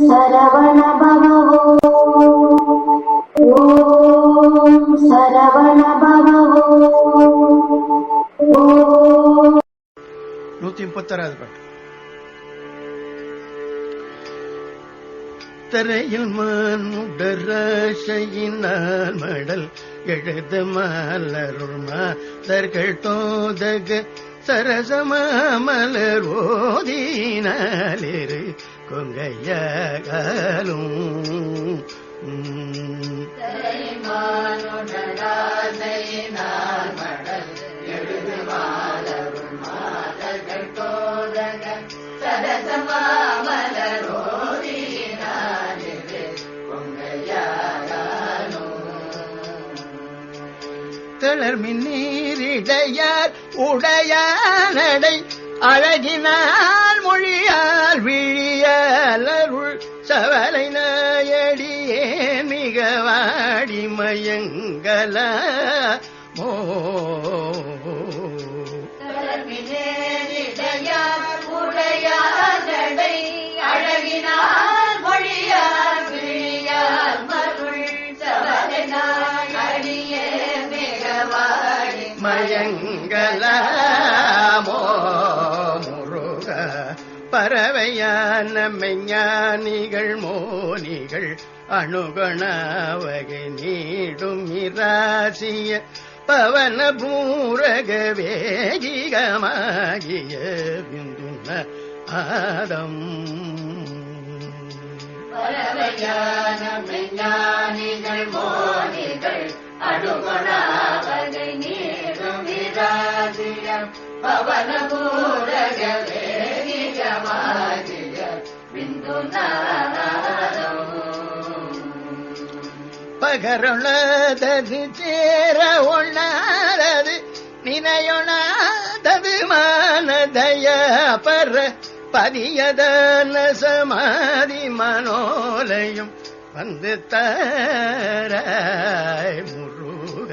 சரவண பவோ ஓம் சரவண பவோ நூத்தி முப்பத்தாறாவது பாட்டு தரையில் மானுடராசையினால் மடல் எழுது மலருமா தர்கள் தோதக சரசமாமலர் ஓதினாலிரு கொங்கையாலும் தளர் மின்னீரிடையார் உடையானடை அழகினால் மொழியால் விழியலருள் சவலை நாயடியே மிக வாடி மயங்கல மோ மயங்கலாமோ முருக. பறவையான மெஞ்ஞானிகள் மோனிகள் அணுகணாவகை நீடும் இராசிய பவன பூரக வேகிகமாகிய பிந்துன ஆதம். பகருளதது சேர ஒண்ணாரது நினையொணாதது மானதய பர பதியதன சமாதி மனோலையும் வந்து தர முருக.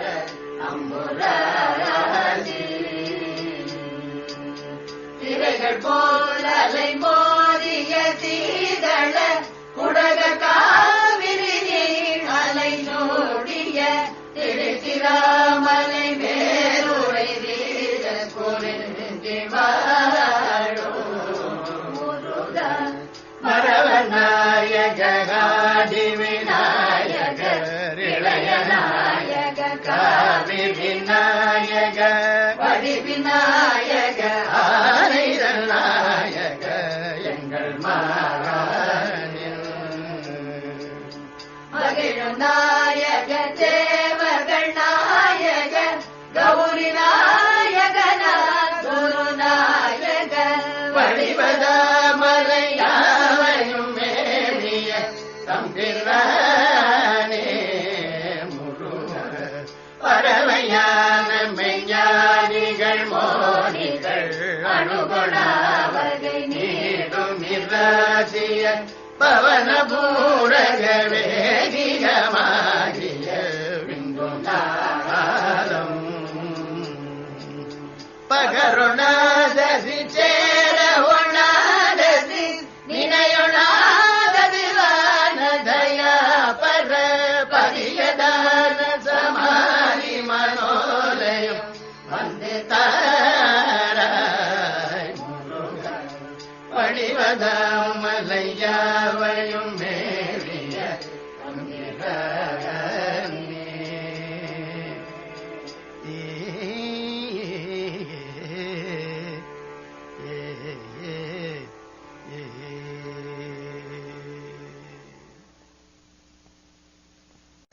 Jai வடிவதாமலையாவையும் மேவிய தம்பிரானே முருக பறவையான மெஞ்ஞானிகள் மோனிகள் அணுகுணாவகை நீடும் இராசிய பவன பூரக வேதிகமாகிய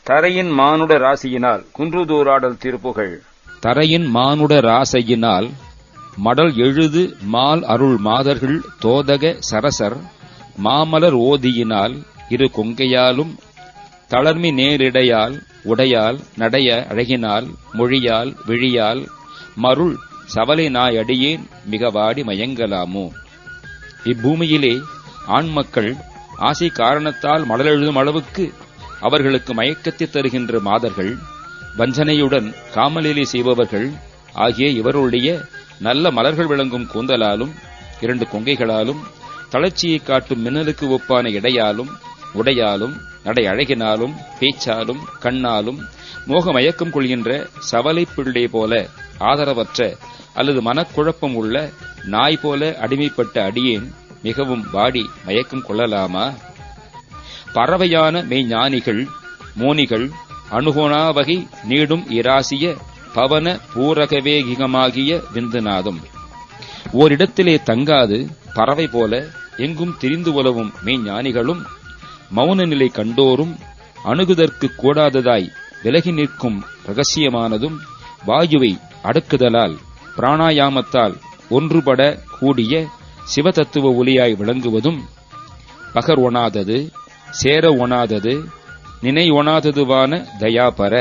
தரையின் மானுட ராசியினால் குன்றுதூராடல் திருப்புகள். தரையின் மானுட ராசையினால் மடல் எழுது மால் அருள் மாதர்கள் தோதக சரசர் மாமலர் ஓதியினால் இரு கொங்கையாலும் தளர்மி நேரிடையால் உடையால் நடைய அழகினால் மொழியால் விழியால் மருள் சவலை நாய் அடியேன் மிக வாடி மயங்கலாமோ? இப்பூமியிலே ஆண் மக்கள் ஆசை காரணத்தால் மலரெழுதும் அளவுக்கு அவர்களுக்கு மயக்கத்தை தருகின்ற மாதர்கள் வஞ்சனையுடன் காமலீலை செய்பவர்கள் ஆகிய இவருடைய நல்ல மலர்கள் விளங்கும் கூந்தலாலும் இரண்டு கொங்கைகளாலும் தளர்ச்சியை காட்டும் மின்னலுக்கு ஒப்பான இடையாலும் உடையாலும் நடை அழகினாலும் பேச்சாலும் கண்ணாலும் மோக மயக்கம் கொள்கின்ற சவலை பிள்ளை போல ஆதரவற்ற அல்லது மனக்குழப்பம் உள்ள நாய் போல அடிமைப்பட்ட அடியேன் மிகவும் வாடி மயக்கம் கொள்ளலாமா? பறவையான மெய்ஞானிகள் மோனிகள் அணுகுணா வகை நீடும் இராசிய பவன பூரகவேகிகமாகிய விந்துநாதம். ஓரிடத்திலே தங்காது பறவை போல எங்கும் திரிந்து உலவும் மெய்ஞானிகளும் மௌன நிலை கண்டோரும் அணுகுதற்கு கூடாததாய் விலகி நிற்கும் ரகசியமானதும் வாயுவை அடக்குதலால் பிராணாயாமத்தால் ஒன்றுபட கூடிய சிவதத்துவ ஒளியாய் விளங்குவதும் பகர் ஒணாதது சேர ஒணாதது நினை ஒணாததுவான தயாபர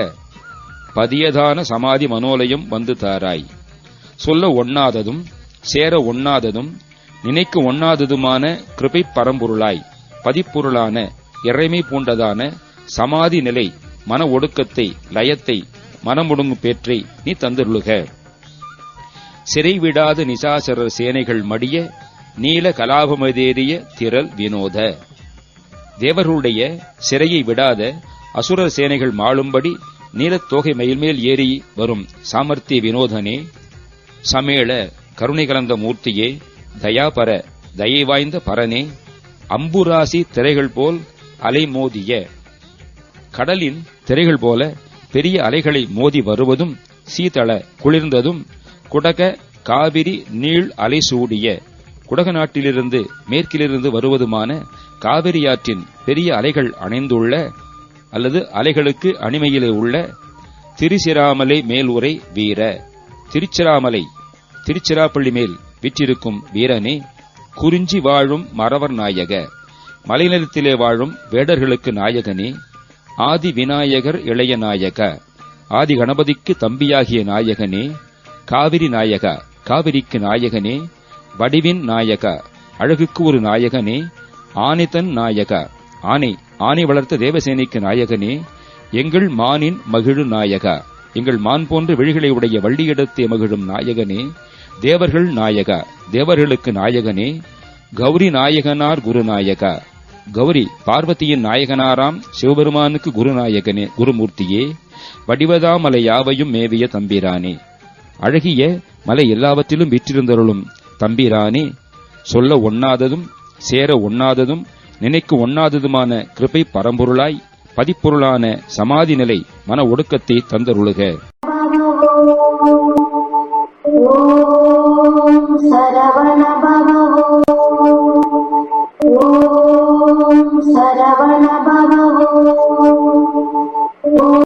பதியதான சமாதி மனோலயம் வந்து தாராய். சொல்ல ஒண்ணாததும் சேர ஒண்ணாததும் நினைக்க ஒண்ணாததுமான கிருபை பரம்பொருளாய். பதிப்பொருளான இறைமை பூண்டதான சமாதி நிலை மன ஒடுக்கத்தை லயத்தை மனமுடுங்கும் பேற்றை நீ தந்துருளுக. சிறை விடாத நிசாசரர் சேனைகள் மடிய நீல கலாபமதேறிய திரள் வினோத. தேவர்களுடைய சிறையை விடாத அசுரர் சேனைகள் மாளும்படி நீலத்தோகை மயில்மேல் ஏறி வரும் சாமர்த்திய வினோதனே சமேள கருணை கலந்த மூர்த்தியே தயாபர தயை வாய்ந்த பரனே அம்புராசி திரைகள் போல் அலை மோதிய. கடலின் திரைகள் போல பெரிய அலைகளை மோதி வருவதும் சீதள குளிர்ந்ததும் குடக காவிரி நீள் அலை சூடிய. குடக நாட்டிலிருந்து மேற்கிலிருந்து வருவதுமான காவிரியாற்றின் பெரிய அலைகள் அணைந்துள்ள அல்லது அலைகளுக்கு அணிமையிலே உள்ள திருச்சிராமலை மேலுரை வீர. திருச்சிராமலை திருச்சிராப்பள்ளி மேல் விற்றிருக்கும் வீரனே குறிஞ்சி வாழும் மறவர் நாயக. மலைநிலத்திலே வாழும் வேடர்களுக்கு நாயகனே ஆதி விநாயகர் இளைய நாயக. ஆதி கணபதிக்கு தம்பியாகிய நாயகனே காவிரி நாயகா. காவிரிக்கு நாயகனே வடிவின் நாயகா. அழகுக்கு ஒரு நாயகனே ஆனிதன் நாயகா. ஆனை ஆனை வளர்த்த தேவசேனைக்கு நாயகனே எங்கள் மானின் மகிழு நாயகா. எங்கள் மான் போன்ற விழிகளை உடைய வள்ளியிடத்தே மகிழும் நாயகனே தேவர்கள் நாயகா தேவர்களுக்கு நாயகனே கௌரி நாயகனார் குருநாயகா. கௌரி பார்வதியின் நாயகனாராம் சிவபெருமானுக்கு குருநாயகனே குருமூர்த்தியே வடிவதாமலை யாவையும் மேவிய தம்பிரானே. அழகிய மலை எல்லாவற்றிலும் விற்றிருந்தருளும் தம்பிரானே சொல்ல ஒண்ணாததும் சேர ஒண்ணாததும் நினைக்க ஒண்ணாததுமான கிருபை பரம்பொருளாய் பதிப்பொருளான சமாதி நிலை மன ஒடுக்கத்தை தந்தருளுக. ஓம் సరవణ భవ ఓం సరవణ